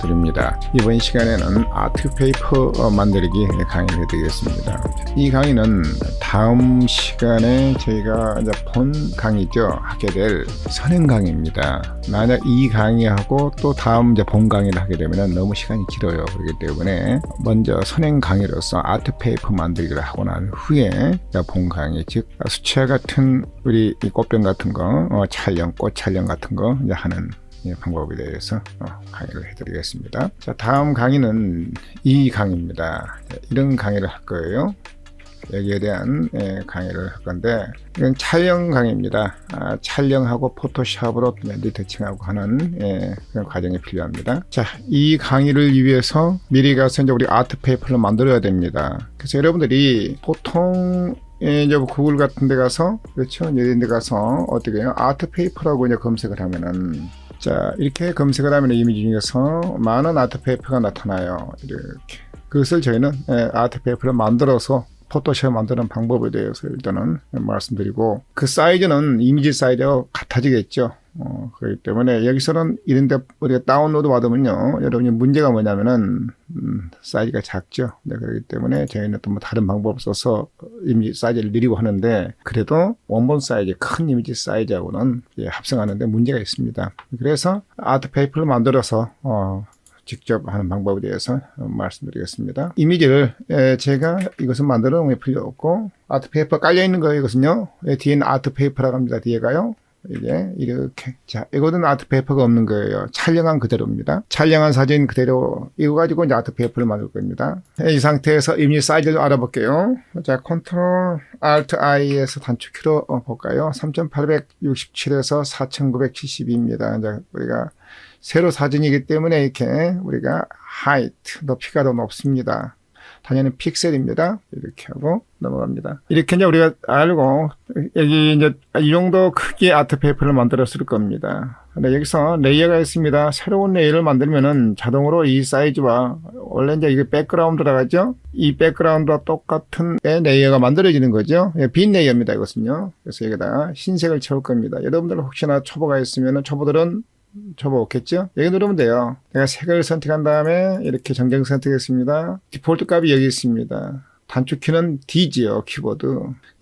드립니다. 이번 시간에는 아트 페이퍼 만들기 강의를 해드리겠습니다. 이 강의는 다음 시간에 저희가 이제 본 강의죠. 하게 될 선행 강의입니다. 만약 이 강의하고 또 다음 이제 본 강의를 하게 되면 너무 시간이 길어요. 그렇기 때문에 먼저 선행 강의로서 아트 페이퍼 만들기를 하고 난 후에 본 강의 즉 수채화 같은 우리 이 꽃병 같은 거 어, 촬영 꽃 촬영 같은 거 하는 이 방법에 대해서 어, 강의를 해드리겠습니다. 자, 다음 강의는 이 강의입니다. 네, 이런 강의를 할 거예요. 여기에 대한 예, 강의를 할 건데 이건 촬영 강의입니다. 아, 촬영하고 포토샵으로 리터칭하고 하는 예, 그런 과정이 필요합니다. 자, 이 강의를 위해서 미리 가서 이제 우리 아트 페이퍼를 만들어야 됩니다. 그래서 여러분들이 보통 예, 이제 구글 같은 데 가서 그렇죠 이런 데 가서 어떻게 해요 아트 페이퍼라고 이제 검색을 하면은 자 이렇게 검색을 하면 이미지 중에서 많은 아트페이퍼가 나타나요. 이렇게. 그것을 저희는 예, 아트페이퍼를 만들어서 포토샵 만드는 방법에 대해서 일단은 말씀드리고 그 사이즈는 이미지 사이즈와 같아지겠죠 어, 그렇기 때문에 여기서는 이런데 우리가 다운로드 받으면요 여러분이 문제가 뭐냐면은 음, 사이즈가 작죠 네, 그렇기 때문에 저희는 또 뭐 다른 방법 써서 이미지 사이즈를 늘리고 하는데 그래도 원본 사이즈 큰 이미지 사이즈하고는 예, 합성하는데 문제가 있습니다 그래서 아트 페이퍼를 만들어서 어, 직접 하는 방법에 대해서 말씀드리겠습니다. 이미지를 예, 제가 이것은 만들어 놓은 게 필요 없고 아트 페이퍼 깔려 있는 거예요. 이것은요. 예, 뒤에는 아트 페이퍼라고 합니다. 뒤에가요. 이게 이렇게 자 이거는 아트 페이퍼가 없는 거예요. 촬영한 그대로입니다. 촬영한 사진 그대로 이거 가지고 이제 아트 페이퍼를 만들 겁니다. 예, 이 상태에서 이미지 사이즈를 알아볼게요. 자 컨트롤 Alt I에서 단축키로 어, 볼까요? 3867에서 4972입니다. 이제 우리가 세로 사진이기 때문에 이렇게 우리가 하이트 높이가 더 높습니다. 당연히 픽셀입니다. 이렇게 하고 넘어갑니다. 이렇게 이제 우리가 알고 여기 이제 이 정도 크기의 아트 페이퍼를 만들었을 겁니다. 근데 여기서 레이어가 있습니다. 새로운 레이어를 만들면은 자동으로 이 사이즈와 원래 이제 이게 백그라운드라 하죠. 이 백그라운드와 똑같은 레이어가 만들어지는 거죠. 예, 빈 레이어입니다. 이것은요. 그래서 여기다 흰색을 채울 겁니다. 여러분들 혹시나 초보가 있으면은 초보들은 접어 오겠죠? 여기 누르면 돼요. 내가 색을 선택한 다음에 이렇게 정정 선택했습니다. 디폴트 값이 여기 있습니다. 단축키는 D지요, 키보드.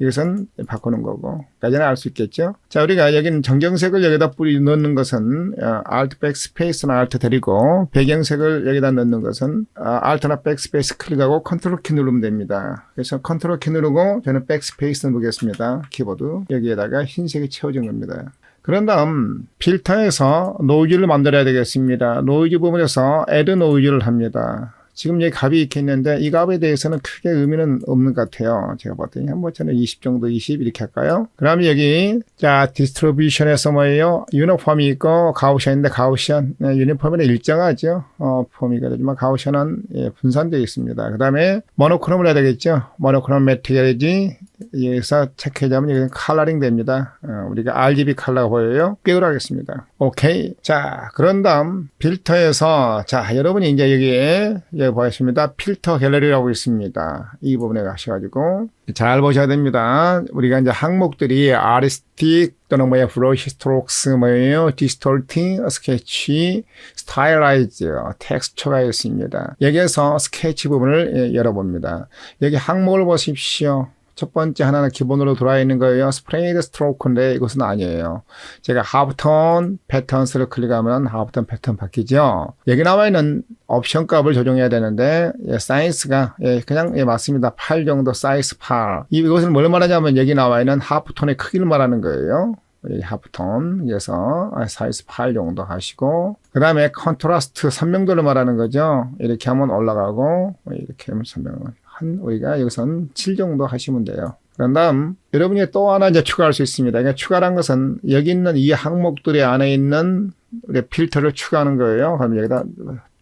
이것은 바꾸는 거고. 까지는 알 수 있겠죠? 자, 우리가 여기는 정정색을 여기다 뿌리 넣는 것은 어, Alt Backspace나 Alt 데리고 배경색을 여기다 넣는 것은 어, Alt나 Backspace 클릭하고 컨트롤 키 누르면 됩니다. 그래서 컨트롤 키 누르고 저는 Backspace 누르겠습니다. 키보드. 여기에다가 흰색이 채워진 겁니다. 그런 다음 필터에서 노이즈를 만들어야 되겠습니다. 노이즈 부분에서 add 노이즈를 합니다. 지금 여기 값이 이렇게 있는데 이 값에 대해서는 크게 의미는 없는 것 같아요. 제가 봤더니 한번 저는 20 정도 20 이렇게 할까요? 그럼 여기 자 디스트리뷰션에서 뭐예요? 유니폼이 있고 가우션인데 가우션 네, 유니폼은 일정하죠. 어, 폼이가 되지만 가우션은 예, 분산되어 있습니다. 그 다음에 모노크롬을 해야 되겠죠. 모노크롬 매트리얼이지 여기서 체크하자면 여기는 컬러링 됩니다. 어, 우리가 RGB 컬러가 보여요. 꽤 하겠습니다. 오케이. 자, 그런 다음 필터에서 자, 여러분이 이제 여기에 여기 보겠습니다. 필터 갤러리라고 있습니다. 이 부분에 가셔가지고 잘 보셔야 됩니다. 우리가 이제 항목들이 아리스틱 또는 뭐야 브러쉬 스트로크스 뭐예요 디스톨팅 스케치 스타일라이즈 텍스처가 있습니다. 여기에서 스케치 부분을 예, 열어봅니다. 여기 항목을 보십시오. 첫 번째 하나는 기본으로 들어와 있는 거예요. 스프레이드 스트로크인데 이것은 아니에요. 제가 하프톤 패턴스를 클릭하면 하프톤 패턴 바뀌죠. 여기 나와 있는 옵션 값을 조정해야 되는데 예, 사이즈가 예, 그냥 예, 맞습니다. 8 정도 사이즈 8. 이것을 뭘 말하냐면 여기 나와 있는 하프톤의 크기를 말하는 거예요. 이 하프톤 그래서 사이즈 8 정도 하시고 그 다음에 컨트라스트 선명도를 말하는 거죠 이렇게 하면 올라가고 이렇게 하면 선명 한 우리가 여기선 7 정도 하시면 돼요 그런 다음 여러분이 또 하나 이제 추가할 수 있습니다 그러니까 추가란 것은 여기 있는 이 항목들이 안에 있는 우리 필터를 추가하는 거예요 그럼 여기다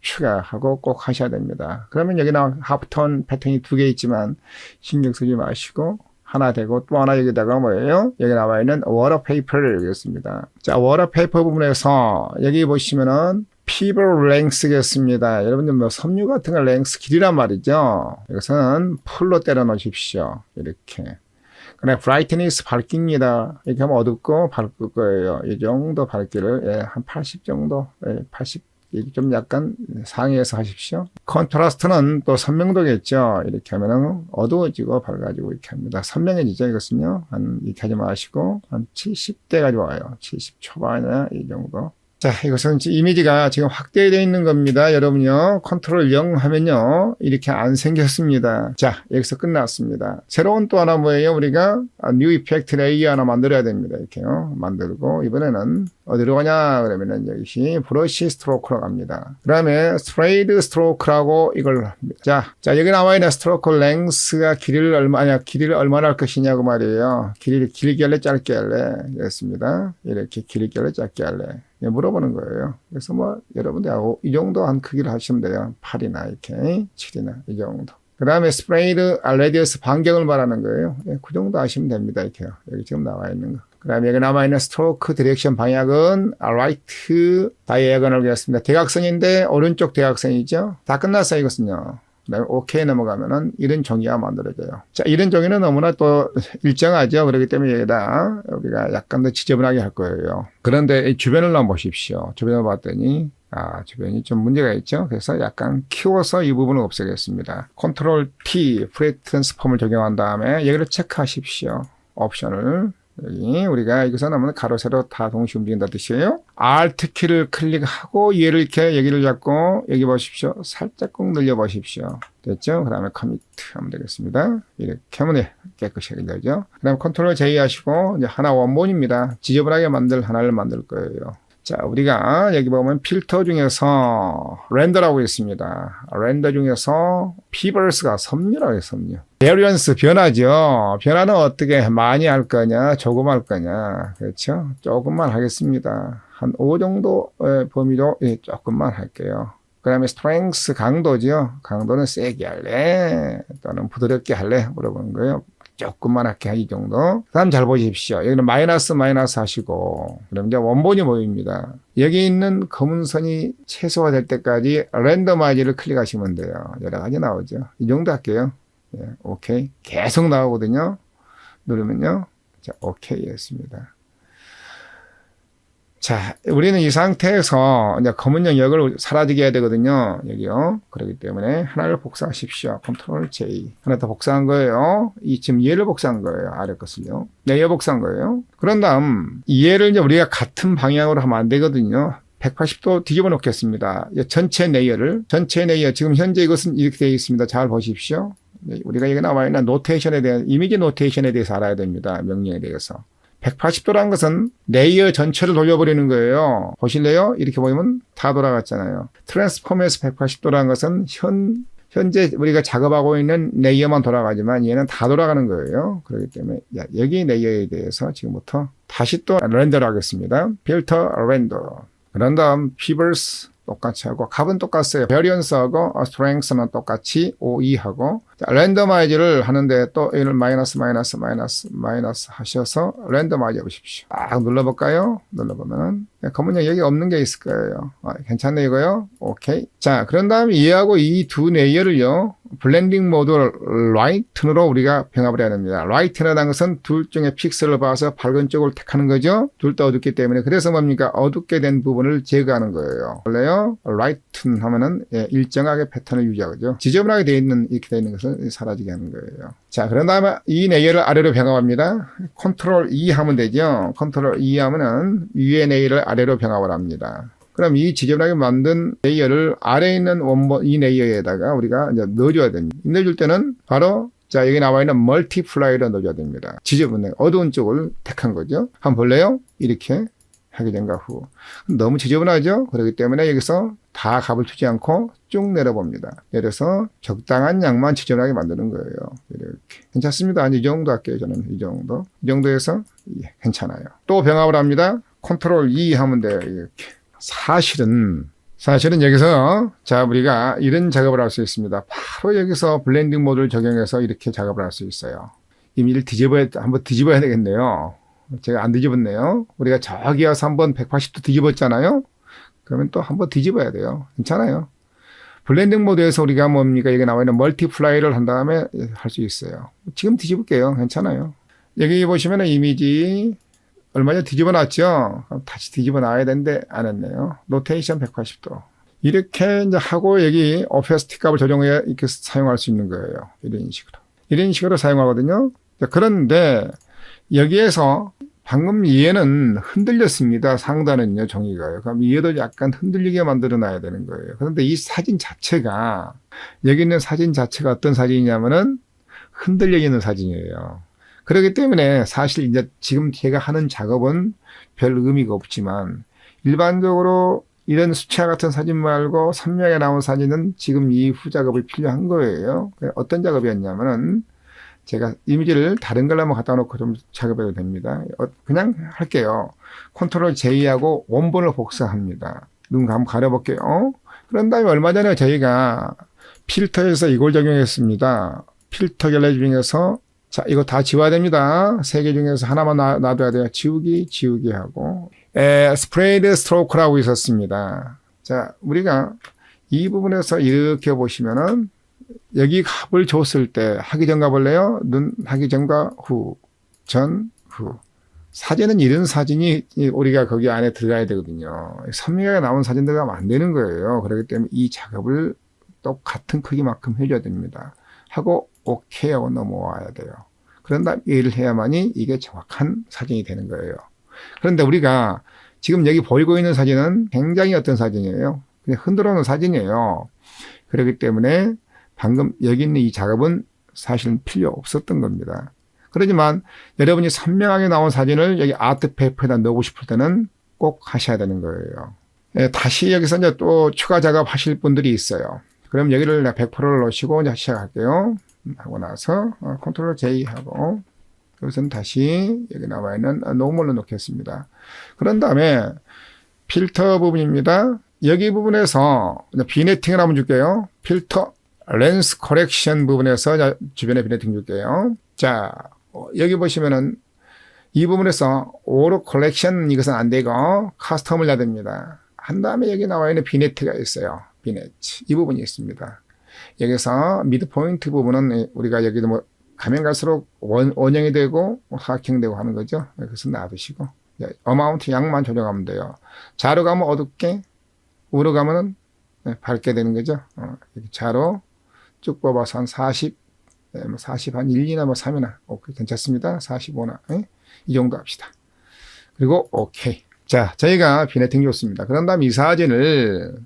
추가하고 꼭 하셔야 됩니다 그러면 여기 나 하프톤 패턴이 두 개 있지만 신경 쓰지 마시고 하나 되고 또 하나 여기다가 뭐예요? 여기 나와 있는 워터페이퍼를 여기습니다. 자, 워터페이퍼 부분에서 여기 보시면은 피버 랭스겠습니다. 여러분들 뭐 섬유 같은 거 랭스 길이란 말이죠. 이것은 풀로 때려 놓으십시오. 이렇게. 그래, 브라이트니스 밝기입니다. 이렇게 하면 어둡고 밝을 거예요. 이 정도 밝기를, 예, 한 80 정도, 예, 80, 이게 좀 약간 상위에서 하십시오. 컨트라스트는 또 선명도겠죠. 이렇게 하면은 어두워지고 밝아지고 이렇게 합니다. 선명해지죠. 이것은요. 한 이렇게 하지 마시고 한 70대가 좋아요. 70 초반이나 이 정도. 자, 이것은 이미지가 지금 확대되어 있는 겁니다. 여러분요. 컨트롤 0 하면요. 이렇게 안 생겼습니다. 자, 여기서 끝났습니다. 새로운 또 하나 뭐예요? 우리가 뉴 이펙트 레이어 하나 만들어야 됩니다. 이렇게요. 만들고 이번에는 어디로 가냐? 그러면은 여기 브러쉬 스트로크로 갑니다. 그 다음에 스트레이드 스트로크라고 이걸 합니다. 자, 자, 여기 나와 있는 스트로크 랭스가 길이를 얼마, 아니, 길이를 얼마나 할 것이냐고 말이에요. 길이를 길게 할래, 짧게 할래? 그랬습니다. 이렇게 길게 할래, 짧게 할래? 예, 물어보는 거예요. 그래서 뭐 여러분들 이 정도 한 크기를 하시면 돼요. 8이나 이렇게 7이나 이 정도. 그 다음에 스프레이드 레디어스 반경을 말하는 거예요. 예, 그 정도 하시면 됩니다. 이렇게요. 여기 지금 나와 있는 거. 그 다음에 여기 남아 있는 스트로크 디렉션 방향은 다이애건을 그렸습니다. 대각선인데 오른쪽 대각선이죠. 다 끝났어요. 이것은요. 그다음에 OK 넘어가면은 이런 종이가 만들어져요. 자, 이런 종이는 너무나 또 일정하죠. 그렇기 때문에 여기다 우리가 약간 더 지저분하게 할 거예요. 그런데 이 주변을 한번 보십시오. 주변을 봤더니 아, 주변이 좀 문제가 있죠. 그래서 약간 키워서 이 부분을 없애겠습니다. 컨트롤 T, 프레 트랜스폼을 적용한 다음에 여기를 체크하십시오. 옵션을. 여기 우리가 여기서 나면 가로 세로 다 동시에 움직인다 뜻이에요. Alt 키를 클릭하고 얘를 이렇게 여기를 잡고 여기 보십시오. 살짝 꾹 늘려 보십시오. 됐죠? 그 다음에 커미트 하면 되겠습니다. 이렇게 하면 깨끗이 해결되죠. 그 다음에 컨트롤 J 하시고 이제 하나 원본입니다. 지저분하게 만들 하나를 만들 거예요. 자, 우리가 여기 보면 필터 중에서 렌더라고 있습니다. 렌더 중에서 피버스가 섬유라고 해요, 섬유. 베리언스 변화죠. 변화는 어떻게 많이 할 거냐, 조금 할 거냐. 그렇죠? 조금만 하겠습니다. 한 5 정도의 범위로 예, 조금만 할게요. 그 다음에 스트렝스 강도죠. 강도는 세게 할래? 또는 부드럽게 할래? 물어보는 거예요. 할게 이 정도. 그 다음 잘 보십시오. 여기는 마이너스 마이너스 하시고 그럼 이제 원본이 보입니다. 여기 있는 검은 선이 최소화될 때까지 랜덤아이즈를 클릭하시면 돼요. 여러 가지 나오죠. 이 정도 할게요. 예, 오케이. 계속 나오거든요. 누르면요. 자, 오케이 했습니다. 자, 우리는 이 상태에서 이제 검은 영역을 사라지게 해야 되거든요. 여기요. 그렇기 때문에 하나를 복사하십시오. 컨트롤 J. 하나 더 복사한 거예요. 이 지금 얘를 복사한 거예요. 아래 것을요. 네, 얘 복사한 거예요. 그런 다음 얘를 이제 우리가 같은 방향으로 하면 안 되거든요. 180도 뒤집어 놓겠습니다. 전체 레이어를 전체 레이어 지금 현재 이것은 이렇게 되어 있습니다. 잘 보십시오. 네, 우리가 여기 나와 있는 노테이션에 대한 이미지 노테이션에 대해서 알아야 됩니다. 명령에 대해서. 180도라는 것은 레이어 전체를 돌려버리는 거예요. 보실래요? 이렇게 보면 다 돌아갔잖아요. 트랜스폼에서 180도라는 것은 현, 현재 우리가 작업하고 있는 레이어만 돌아가지만 얘는 다 돌아가는 거예요. 그렇기 때문에 여기 레이어에 대해서 지금부터 다시 또 렌더를 하겠습니다. 필터 렌더. 그런 다음 피버스 똑같이 하고 값은 똑같아요. 베리언스하고 스트렝스는 똑같이 5, 2 하고 랜더마이즈를 하는데 또 이를 마이너스 마이너스 마이너스 마이너스 하셔서 랜더마이즈 해보십시오. 딱 눌러볼까요? 눌러보면은 검은색 여기 없는 게 있을 거예요. 아, 괜찮네 이거요? 오케이. 자 그런 다음에 얘하고 이 두 레이어를요 블렌딩 모드를 라이튼으로 우리가 병합을 해야 됩니다. 라이튼이라는 것은 둘 중에 픽셀을 봐서 밝은 쪽을 택하는 거죠. 둘 다 어둡기 때문에 그래서 뭡니까 어둡게 된 부분을 제거하는 거예요. 원래요 라이튼 하면은 예, 일정하게 패턴을 유지하죠. 지저분하게 되어 있는 이렇게 되어 있는 것을 사라지게 하는 거예요. 자 그런 다음에 이 레이어를 아래로 병합합니다. 컨트롤 E 하면 되죠. 컨트롤 E 하면은 위의 레이어를 아래로 병합을 합니다. 그럼 이 지저분하게 만든 레이어를 아래에 있는 원본 이 레이어에다가 우리가 이제 넣어줘야 됩니다. 넣어줄 때는 바로 자 여기 나와 있는 멀티플라이를 넣어줘야 됩니다. 지저분해 어두운 쪽을 택한 거죠. 한번 볼래요? 이렇게 하게 된가 후 너무 지저분하죠. 그렇기 때문에 여기서 다 값을 주지 않고 쭉 내려봅니다. 내려서 적당한 양만 지저분하게 만드는 거예요. 이렇게 괜찮습니다. 이 정도 할게요. 저는 이 정도 이 정도에서 예, 괜찮아요. 또 병합을 합니다. 컨트롤 E 하면 돼요. 이렇게. 사실은 사실은 여기서 자 우리가 이런 작업을 할 수 있습니다. 바로 여기서 블렌딩 모드를 적용해서 이렇게 작업을 할 수 있어요. 이미를 뒤집어야 한번 뒤집어야 되겠네요. 제가 안 뒤집었네요. 우리가 저기 와서 한번 180도 뒤집었잖아요. 그러면 또 한번 뒤집어야 돼요. 괜찮아요. 블렌딩 모드에서 우리가 뭡니까 여기 나와 있는 멀티플라이를 한 다음에 할 수 있어요. 지금 뒤집을게요. 괜찮아요. 여기 보시면 이미지 얼마 전에 뒤집어 놨죠? 다시 뒤집어 놔야 되는데 안 했네요. 노테이션 180도. 이렇게 이제 하고 여기 오페스틱 값을 조정해 이렇게 사용할 수 있는 거예요. 이런 식으로. 이런 식으로 사용하거든요. 자, 그런데 여기에서 방금 얘는 흔들렸습니다. 상단은요, 종이가요. 그럼 얘도 약간 흔들리게 만들어 놔야 되는 거예요. 그런데 이 사진 자체가, 여기 있는 사진 자체가 어떤 사진이냐면은 흔들려 있는 사진이에요. 그렇기 때문에 사실 이제 지금 제가 하는 작업은 별 의미가 없지만 일반적으로 이런 수채화 같은 사진 말고 선명하게 나온 사진은 지금 이 후 작업이 필요한 거예요. 어떤 작업이었냐면은 제가 이미지를 다른 걸로 한번 갖다 놓고 좀 작업해도 됩니다. 어, 그냥 할게요. 컨트롤 J하고 원본을 복사합니다. 눈 한번 가려볼게요. 그런 다음에 얼마 전에 저희가 필터에서 이걸 적용했습니다. 필터 결례 중에서 자, 이거 다 지워야 됩니다. 세 개 중에서 하나만 놔, 놔둬야 돼요. 지우기, 지우기 하고. 에, 스프레이드 스트로크라고 있었습니다. 자, 우리가 이 부분에서 이렇게 보시면은 여기 값을 줬을 때 하기 전 값을래요? 눈 하기 전과 후, 전, 후. 사진은 이런 사진이 우리가 거기 안에 들어가야 되거든요. 선명하게 나온 사진 들어가면 안 되는 거예요. 그렇기 때문에 이 작업을 똑같은 크기만큼 해줘야 됩니다. 하고 오케이 하고 넘어와야 돼요. 그런 다음 일을 해야만이 이게 정확한 사진이 되는 거예요. 그런데 우리가 지금 여기 보이고 있는 사진은 굉장히 어떤 사진이에요? 그냥 흔들어 놓은 사진이에요. 그렇기 때문에 방금 여기 있는 이 작업은 사실은 필요 없었던 겁니다. 그렇지만 여러분이 선명하게 나온 사진을 여기 아트 페이퍼에다 넣고 싶을 때는 꼭 하셔야 되는 거예요. 예, 다시 여기서 이제 또 추가 작업 하실 분들이 있어요. 그럼 여기를 100%를 넣으시고 이제 시작할게요. 하고 나서 어, 컨트롤 J 하고 여기서는 다시 여기 나와 있는 노멀로 놓겠습니다. 그런 다음에 필터 부분입니다. 여기 부분에서 비네팅을 한번 줄게요. 필터 렌스 커렉션 부분에서 주변에 비네팅 줄게요. 자, 어, 여기 보시면은 이 부분에서 오로 컬렉션 이것은 안 되고 커스텀을 해야 됩니다. 한 다음에 여기 나와 있는 비네트가 있어요. 비네트. 이 부분이 있습니다. 여기서 미드 포인트 부분은 우리가 여기도 뭐 가면 갈수록 원, 원형이 되고 사각형되고 하는 거죠. 그래서 놔두시고 어마운트 양만 조정하면 돼요. 좌로 가면 어둡게, 우로 가면은 네, 밝게 되는 거죠. 어, 좌로 쭉 뽑아서 한 40, 네, 뭐 40, 한 1, 2나 뭐 3이나, 오케이, 괜찮습니다. 45나, 네? 이 정도 합시다. 그리고, 오케이. 자, 저희가 비네팅 좋습니다. 그런 다음 이 사진을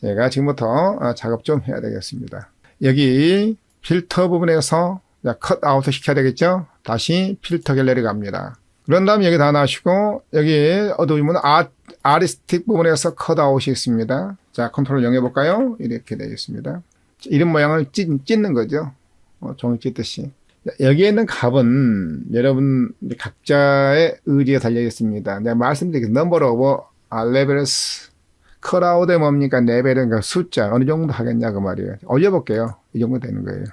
제가 지금부터 어, 작업 좀 해야 되겠습니다. 여기 필터 부분에서 컷아웃 시켜야 되겠죠? 다시 필터 갤러리 갑니다. 그런 다음 여기 다 놔시고 여기 어두우면 아, 아리스틱 부분에서 컷아웃이 있습니다. 자 컨트롤 0 해볼까요? 이렇게 되겠습니다. 이런 모양을 찢, 찢는 거죠. 어, 종이 찢듯이. 여기에 있는 값은 여러분 각자의 의지에 달려 있습니다. 내가 말씀드린 넘버 오버 레벨스 컷아웃에 뭡니까? 레벨은 그 숫자 어느 정도 하겠냐 그 말이에요. 올려볼게요. 이 정도 되는 거예요.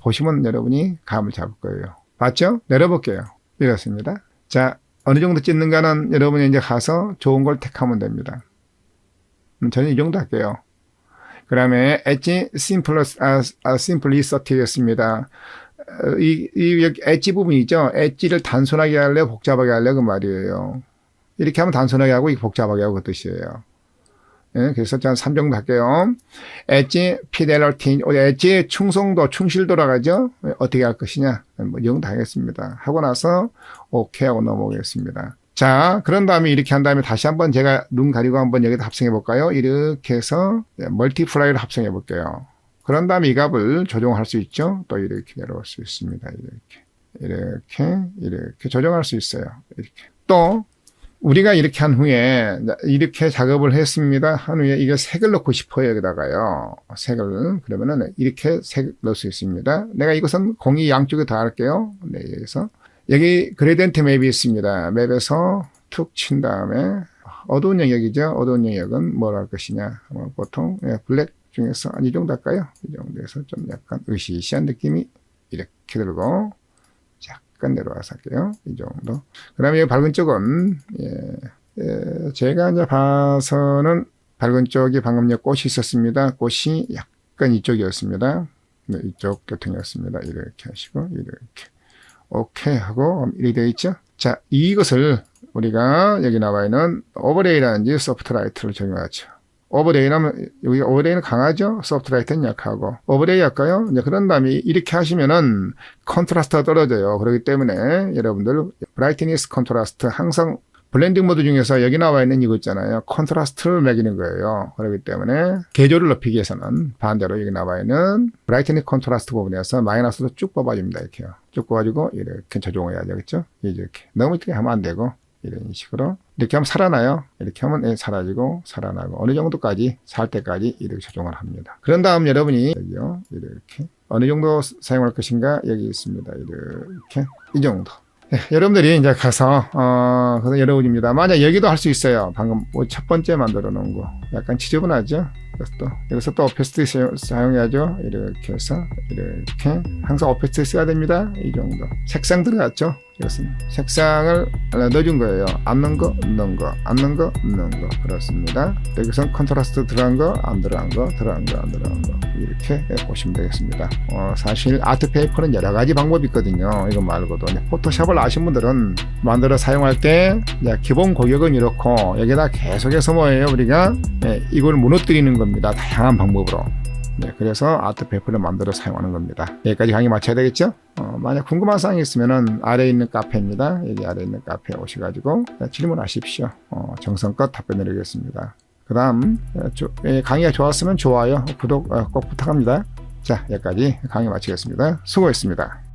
보시면 여러분이 감을 잡을 거예요. 봤죠? 내려볼게요. 이렇습니다. 자, 어느 정도 찢는가는 여러분이 이제 가서 좋은 걸 택하면 됩니다. 음, 저는 이 정도 할게요. 그 다음에 엣지 심플러스, 아, 아, 심플리서티였습니다. 어, 이, 이, 여기 엣지 부분 있죠? 엣지를 단순하게 할래, 복잡하게 할래, 그 말이에요. 이렇게 하면 단순하게 하고, 복잡하게 하고, 그 뜻이에요. 예, 그래서 자, 3 정도 할게요. 엣지, 피델러티, 엣지의 충성도, 충실도라 하죠? 예, 어떻게 할 것이냐? 뭐, 영 당했습니다. 하고 나서, 오케이 하고 넘어오겠습니다. 자, 그런 다음에 이렇게 한 다음에 다시 한번 제가 눈 가리고 한번 여기다 합성해 볼까요? 이렇게 해서 멀티플라이를 합성해 볼게요. 그런 다음에 이 값을 조정할 수 있죠? 또 이렇게 내려올 수 있습니다. 이렇게. 이렇게, 이렇게 조정할 수 있어요. 이렇게. 또, 우리가 이렇게 한 후에, 이렇게 작업을 했습니다. 한 후에 이거 색을 넣고 싶어요. 여기다가요. 색을. 그러면은 이렇게 색 넣을 수 있습니다. 내가 이것은 공이 양쪽에 다 할게요. 네, 여기서. 여기 그레디언트 맵이 있습니다. 맵에서 툭 친 다음에 어두운 영역이죠. 어두운 영역은 뭘 할 것이냐. 뭐 보통 예, 블랙 중에서 한 이 정도 할까요? 이 정도에서 좀 약간 으시시한 느낌이 이렇게 들고 약간 내려와서 할게요. 이 정도. 그 다음에 밝은 쪽은 예, 예, 제가 이제 봐서는 밝은 쪽이 방금 요 꽃이 있었습니다. 꽃이 약간 이쪽이었습니다. 네, 이쪽 교통이었습니다. 이렇게 하시고 이렇게 오케이 하고 이렇게 되어 있죠. 자, 이것을 우리가 여기 나와 있는 오버레이라든지 소프트라이트를 적용하죠. 오버레이라면 여기 오버레이는 강하죠. 소프트라이트는 약하고 오버레이 할까요? 이제 그런 다음에 이렇게 하시면은 컨트라스트가 떨어져요. 그렇기 때문에 여러분들 브라이트니스 컨트라스트 항상 블렌딩 모드 중에서 여기 나와 있는 이거 있잖아요. 컨트라스트를 매기는 거예요. 그렇기 때문에 계조를 높이기 위해서는 반대로 여기 나와 있는 브라이트니스 컨트라스트 부분에서 마이너스로 쭉 뽑아줍니다. 이렇게요. 쭉 뽑아주고 이렇게 조정해야 되겠죠. 이렇게 너무 이렇게 하면 안 되고 이런 식으로 이렇게 하면 살아나요. 이렇게 하면 예, 사라지고 살아나고 어느 정도까지 살 때까지 이렇게 조정을 합니다. 그런 다음 여러분이 여기요 이렇게 어느 정도 사용할 것인가 여기 있습니다. 이렇게 이 정도. 예, 여러분들이 이제 가서 어 그래서 여러분입니다. 만약 여기도 할 수 있어요. 방금 뭐첫 번째 만들어 놓은 거 약간 지저분하죠. 그래서 또 여기서 또 오페스트 사용해야죠. 이렇게 해서 이렇게 항상 오페스트 써야 됩니다. 이 정도 색상 들어갔죠. 이것은 색상을 넣어준 거예요. 안 넣은 거, 넣은 거, 안 넣은 거, 넣은 거. 그렇습니다. 여기선 컨트라스트 들어간 거, 안 들어간 거, 들어간 거, 안 들어간 거. 이렇게 보시면 되겠습니다. 어, 사실 아트 페이퍼는 여러 가지 방법이 있거든요. 이거 말고도. 포토샵을 아신 분들은 만들어 사용할 때 기본 고객은 이렇고 여기다 계속해서 뭐예요? 우리가 예, 이걸 무너뜨리는 겁니다. 다양한 방법으로. 네, 그래서 아트 페이퍼를 만들어 사용하는 겁니다. 여기까지 강의 마쳐야 되겠죠? 어, 만약 궁금한 사항이 있으면은 아래에 있는 카페입니다. 여기 아래에 있는 카페에 오셔가지고 질문하십시오. 어, 정성껏 답변 드리겠습니다. 그 다음, 강의가 좋았으면 좋아요, 구독 어, 꼭 부탁합니다. 자, 여기까지 강의 마치겠습니다. 수고했습니다.